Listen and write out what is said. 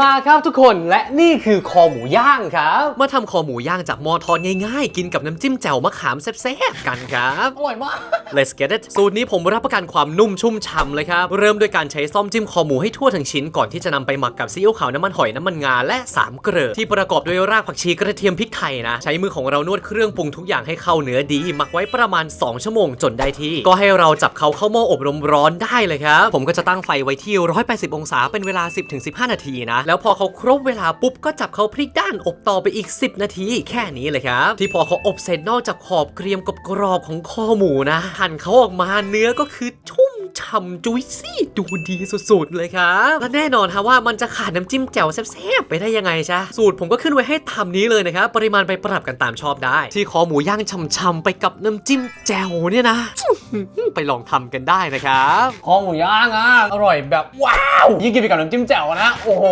มาครับทุกคนและนี่คือคอหมูย่างครับมาทำคอหมูย่างจากหมอทอดง่ายๆ กินกับน้ำจิ้มแจ่วมะขามแซ่บๆกันครับ อร่อยมาก Let's get it สูตรนี้ผมรับประกันความนุ่มชุ่มฉ่ำเลยครับ เริ่มด้วยการใช้ซ่อมจิ้มคอหมูให้ทั่วทั้งชิ้นก่อนที่จะนำไปหมักกับซีอิ๊วขาวน้ำมันหอยน้ำมันงาและสามเกลือที่ประกอบด้วยรากผักชีกระเทียมพริกไทยนะ ใช้มือของเรานวดเครื่องปรุงทุกอย่างให้เข้าเนื้อดี หมักไว้ประมาณ 2 ชั่วโมงจนได้ที่ ก็ให้เราจับเขาเข้าหม้ออบลมร้อนได้เลยครับผมก็จะตั้งไฟไว้ที่ 180 องศาเป็นเวลา 10-15 นาทีนะแล้วพอเขาครบเวลาปุ๊บก็จับเขาพลิกด้านอบต่อไปอีก 10 นาทีแค่นี้เลยครับ ที่พอเขาอบเสร็จนอกจากขอบเกรียมกับกรอบของคอหมูนะหั่นเขาออกมาเนื้อก็คือชุ่มฉ่ำจุยซี่ดูดีสุดๆเลยครับและแน่นอนฮะว่ามันจะขาดน้ำจิ้มแจ่วแซ่บๆไปได้ยังไงชะสูตรผมก็ขึ้นไว้ให้ทำนี้เลยนะครับปริมาณไปปรับกันตามชอบได้ ที่คอหมูย่างฉ่ำๆไปกับน้ำจิ้มแจ่วเนี่ยนะ ไปลองทำกันได้นะครับ คอหมูย่างอะ อร่อยแบบว้าว ยิ่งกินไปกับน้ำจิ้มแจ่วนะ โอ้โห